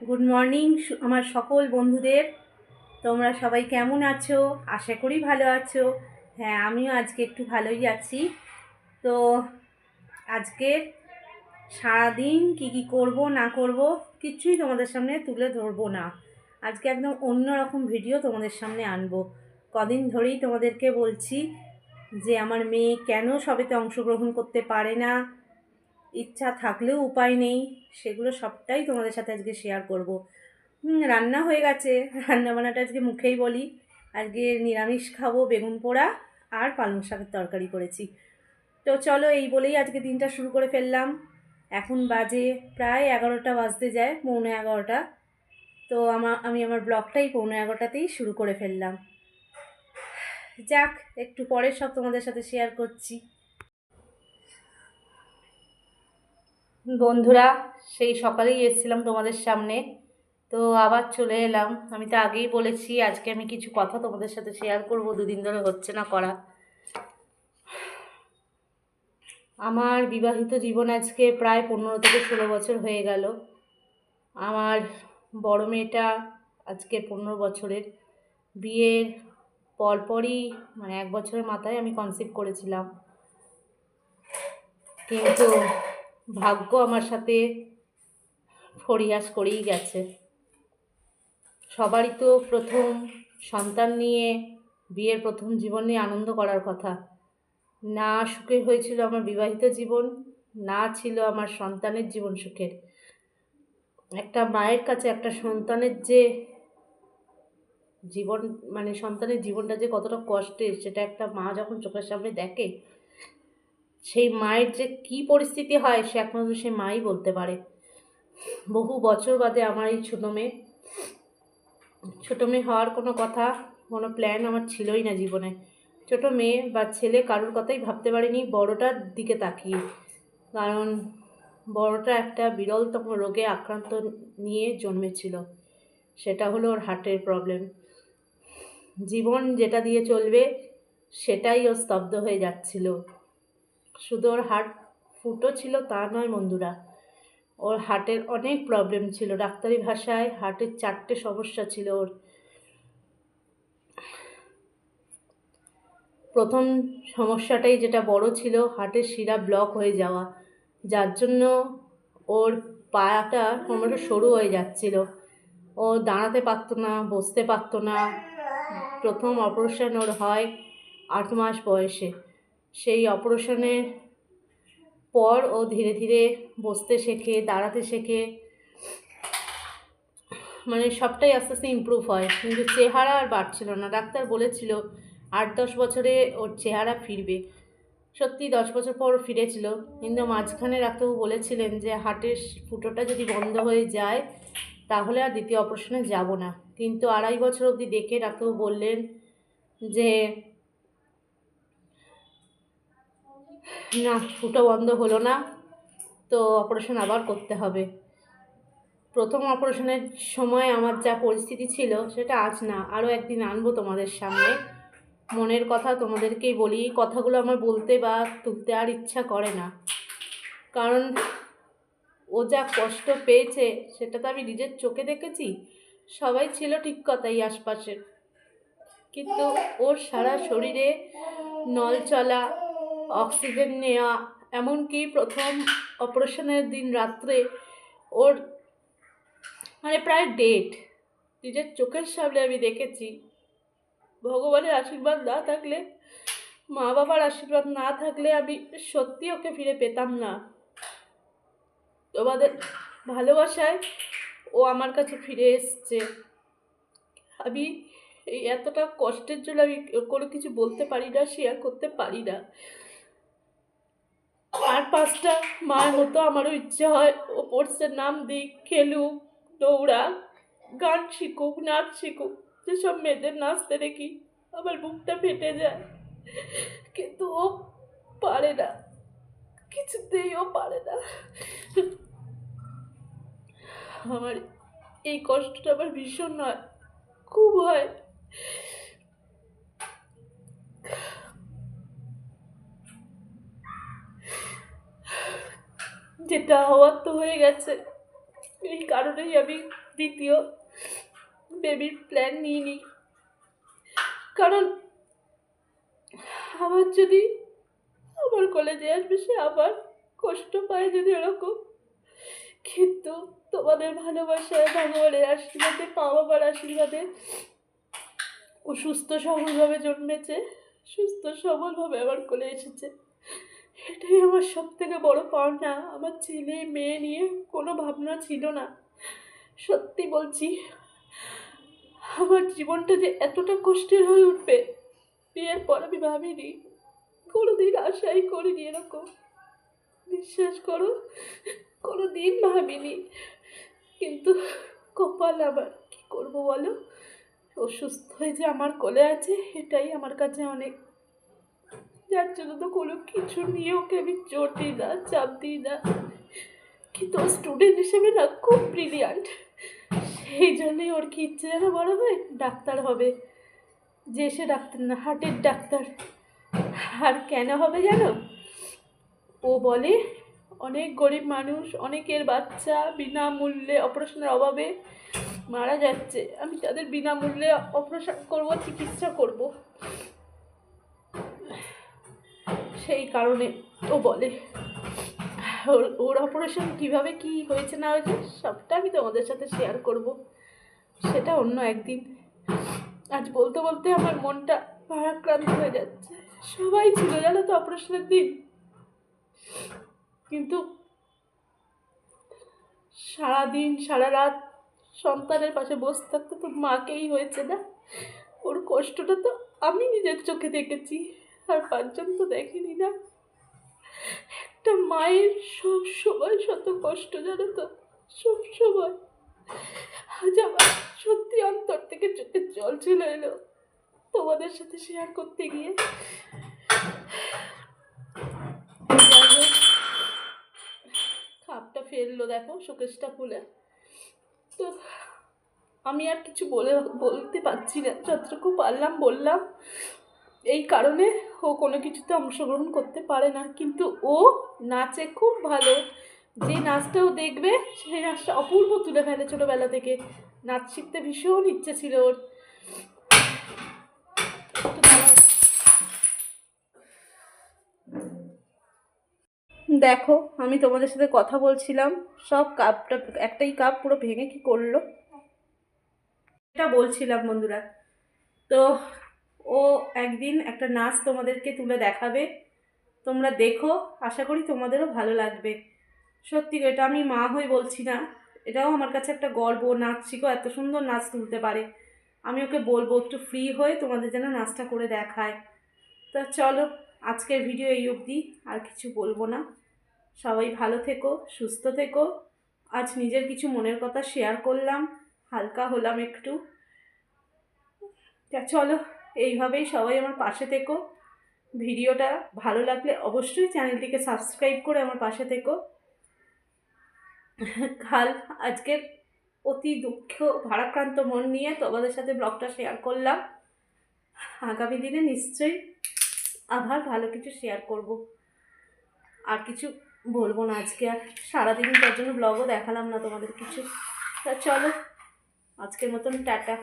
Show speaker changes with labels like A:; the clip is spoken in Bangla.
A: গুড মর্নিং আমার সকল বন্ধুদের। তোমরা সবাই কেমন আছো? আশা করি ভালো আছো। হ্যাঁ আমিও আজকে একটু ভালোই আছি। তো আজকে সারাদিন কি কি করব, না করব, কিছুই তোমাদের সামনে তুলে ধরবো না। আজকে একদম অন্য রকম ভিডিও তোমাদের সামনে আনব। কদিন ধরেই তোমাদেরকে বলছি যে, আমার মেয়ে কেন সবেতে অংশগ্রহণ করতে পারে না? ইচ্ছা থাকলেও উপায় নেই, সেগুলো সবটাই তোমাদের সাথে আজকে শেয়ার করব। রান্না হয়ে গেছে। রান্না বান্নাটা আজকে মুখেই বলি। আজকে নিরামিষ খাব, বেগুন পোড়া আর পালং শাকের তরকারি করেছি। তো চলো এই বলেই আজকে দিনটা শুরু করে ফেললাম। এখন বাজে প্রায় এগারোটা বাজতে যায়, পৌনে এগারোটা। তো আমার আমি আমার ব্লগটাই পৌনে এগারোটাতেই শুরু করে ফেললাম। যাক, একটু পরে সব তোমাদের সাথে শেয়ার করছি। বন্ধুরা, সেই সকালেই এসেছিলাম তোমাদের সামনে। তো আবার চলে এলাম। আমি তো আগেই বলেছি, আজকে আমি কিছু কথা তোমাদের সাথে শেয়ার করব। দুদিন ধরে হচ্ছে না করা। আমার বিবাহিত জীবন আজকে প্রায় পনেরো থেকে ষোলো বছর হয়ে গেল। আমার বড় মেয়েটা আজকে পনেরো বছরের। বিয়ের পরপরই মানে এক বছরের মাথায় আমি কনসিভ করেছিলাম। কিন্তু ভাগ্য আমার সাথে ফরিয়াস করেই গেছে। সবারই তো প্রথম সন্তান নিয়ে বিয়ের প্রথম জীবন নিয়ে আনন্দ করার কথা। না সুখের হয়েছিল আমার বিবাহিত জীবন, না ছিল আমার সন্তানের জীবন সুখের। একটা মায়ের কাছে একটা সন্তানের যে জীবন মানে সন্তানের জীবনটা যে কতটা কষ্টের, সেটা একটা মা যখন চোখের সামনে দেখে সেই মায়ের যে কী পরিস্থিতি হয়, সে একমাত্র সে মাই বলতে পারে। বহু বছর বাদে আমার এই ছোটো মেয়ে ছোটো মেয়ে হওয়ার কোনো কথা, কোনো প্ল্যান আমার ছিলই না জীবনে। ছোটো মেয়ে বা ছেলে কারোর কথাই ভাবতে পারিনি, বড়টার দিকে তাকিয়ে। কারণ বড়টা একটা বিরলতম রোগে আক্রান্ত নিয়ে জন্মেছিল। সেটা হলো ওর হার্টের প্রবলেম জীবন যেটা দিয়ে চলবে, সেটাই ও স্তব্ধ হয়ে যাচ্ছিল। শুধু ওর হার্ট ফুটো ছিল তা নয় বন্ধুরা ওর হার্টের অনেক প্রবলেম ছিল। ডাক্তারি ভাষায় হার্টের চারটে সমস্যা ছিল ওর। প্রথম সমস্যাটাই যেটা বড় ছিল, হার্টের শিরা ব্লক হয়ে যাওয়া। যার জন্য ওর পায়াটা ক্রমশ সরু হয়ে যাচ্ছিল। ও দাঁড়াতে পারতো না, বসতে পারতো না। প্রথম অপারেশন ওর হয় আট মাস বয়সে। সেই অপারেশনের পর ও ধীরে ধীরে বসতে শেখে, দাঁড়াতে শেখে। মানে সবটাই আস্তে আস্তে ইমপ্রুভ হয়। কিন্তু চেহারা আর বাড়ছিল না। ডাক্তার বলেছিল, আট দশ বছরে ওর চেহারা ফিরবে। সত্যি দশ বছর পর ফিরেছিল। কিন্তু মাঝখানে ডাক্তারবাবু বলেছিলেন যে, হার্টের ফুটোটা যদি বন্ধ হয়ে যায়, তাহলে আর দ্বিতীয় অপারেশনে যাব না। কিন্তু আড়াই বছর অবধি দেখে ডাক্তারবাবু বললেন যে না ফুটো বন্ধ হলো না। তো অপারেশন আবার করতে হবে। প্রথম অপারেশনের সময় আমার যা পরিস্থিতি ছিল, সেটা আজ না, আরও একদিন আনব তোমাদের সামনে। মনের কথা তোমাদেরকেই বলি, কথাগুলো আমার বলতে বা তুলতে আর ইচ্ছা করে না। কারণ ও যা কষ্ট পেয়েছে, সেটা তো আমি নিজের চোখে দেখেছি। সবাই ছিল ঠিক কথাই আশপাশের। কিন্তু ওর সারা শরীরে নল চলা অক্সিজেন নেওয়া এমনকি প্রথম অপারেশনের দিন রাত্রে ওর মানে প্রায় ডেট নিজের চোখের সামনে আমি দেখেছি। ভগবানের আশীর্বাদ না থাকলে মা বাবার আশীর্বাদ না থাকলে আমি সত্যি ওকে ফিরে পেতাম না। তোমাদের ভালোবাসায় ও আমার কাছে ফিরে এসছে। আমি এই এতটা কষ্টের জন্য আমি কোনো কিছু বলতে পারি না শেয়ার করতে পারি না। আর পাঁচটা মায়ের মতো আমারও ইচ্ছে হয়। ও স্পোর্টসের নাম দিক খেলুক, দৌড়াক, গান শিখুক, নাচ শিখুক, যেসব মেয়েদের নাচতে দেখি আমার বুকটা ফেটে যায়। কিন্তু ও পারে না, কিছুতেই ও পারে না। আমার এই কষ্টটা আমার ভীষণ নয় খুব হয়। যেটা হওয়ার তো হয়ে গেছে। এই কারণেই আমি
B: দ্বিতীয় বেবির প্ল্যান নিই কারণ আবার যদি আমার কলেজে আসবে, সে আবার কষ্ট পায় যদি ওরকম কিন্তু তোমাদের ভালোবাসায় ভগবানের আশীর্বাদে মা বাবার আশীর্বাদে। ও সুস্থ সবলভাবে জন্মেছে, সুস্থ সবলভাবে আমার কোলে এসেছে। এটাই আমার সব থেকে বড় পাওনা। আমার ছেলে, মেয়ে নিয়ে কোনো ভাবনা ছিল না। সত্যি বলছি, আমার জীবনটা যে এতটা কষ্টের হয়ে উঠবে, বিয়ের পর আমি ভাবিনি, কোনোদিন আশাই করিনি এরকম। বিশ্বাস করো কোনো দিন ভাবিনি। কিন্তু কপাল আবার কী করব বলো? অসুস্থ হয়ে যে আমার কোলে আছে, এটাই আমার কাছে অনেক যার জন্য তো কোনো কিছু নিয়ে ওকে আমি জোর দিই না, চাপ দিই না। কিন্তু ওর স্টুডেন্ট হিসেবে না, খুব ব্রিলিয়ান্ট সেই জন্যই ওর কি ইচ্ছে যেন বড় হয়, ডাক্তার হবে। যে সে ডাক্তার না, হার্টের ডাক্তার। আর কেন হবে জানো? ও বলে, অনেক গরিব মানুষ, অনেকের বাচ্চা, বিনামূল্যে অপারেশনের অভাবে মারা যাচ্ছে। আমি তাদের বিনামূল্যে অপারেশন করব, চিকিৎসা করব। সেই কারণে ও বলে, ওর ওর অপারেশন কীভাবে কি হয়েছে না হয়েছে সবটা আমি তোমাদের সাথে শেয়ার করব। সেটা অন্য একদিন। আজ বলতে বলতে আমার মনটা ভারাক্রান্ত হয়ে যাচ্ছে। সবাই ছিল জানো তো অপারেশনের দিন। কিন্তু সারাদিন, সারা রাত সন্তানের পাশে বসে থাকতে তো মাকেই হয়েছে না। ওর কষ্টটা তো আমি নিজের চোখে দেখেছি। আর পাঁচজন তো দেখেনি না। একটা মায়ের সব সময় শত কষ্ট, জানো তো? সব সময়। আজ আমার সত্যি অন্তর থেকে চোখে জল চলে এলো। তোমাদের সাথে শেয়ার করতে গিয়ে। খাপটা ফেলল দেখো, শোকেসটা খুলে। তো আমি আর কিছু বলে, বলতে পারছি না, যতটুকু পারলাম বললাম। এই কারণে ও কোনো কিছুতে অংশগ্রহণ করতে পারে না। কিন্তু ও নাচে খুব ভালো। যে নাচটা ও দেখবে, সেই নাচটা অপূর্ব তুলে ফেলে ছোটোবেলা থেকে। নাচ শিখতে ভীষণ ইচ্ছে ছিল ওর।
A: দেখো, আমি তোমাদের সাথে কথা বলছিলাম। সব কাপটা, একটাই কাপ পুরো ভেঙে কি করল? এটা বলছিলাম বন্ধুরা। তো ও একদিন একটা নাচ তোমাদেরকে তুলে দেখাবে। তোমরা দেখো, আশা করি তোমাদেরও ভালো লাগবে। সত্যি এটা আমি মা হয়ে বলছি না। এটাও আমার কাছে একটা গর্ব নাচ শিখো এত সুন্দর নাচ তুলতে পারে। আমি ওকে বলব, একটু ফ্রি হয়ে তোমাদের যেন নাচটা করে দেখায়। তো চলো, আজকের ভিডিও এই অবধি, আর কিছু বলব না। সবাই ভালো থেকো, সুস্থ থেকো। আজ নিজের কিছু মনের কথা শেয়ার করলাম, হালকা হলাম একটু। তা চলো এইভাবেই সবাই আমার পাশে থেকো। ভিডিওটা ভালো লাগলে অবশ্যই চ্যানেলটিকে সাবস্ক্রাইব করে আমার পাশে থেকো। কাল আজকের অতি দুঃখ ভারাক্রান্ত মন নিয়ে তোমাদের সাথে ব্লগটা শেয়ার করলাম। আগামী দিনে নিশ্চয়ই আবার ভালো কিছু শেয়ার করব। আর কিছু বলব না আজকে আর। সারাদিন তার জন্য ব্লগও দেখালাম না তোমাদের কিছু। তা চলো, আজকের মতন টাটা।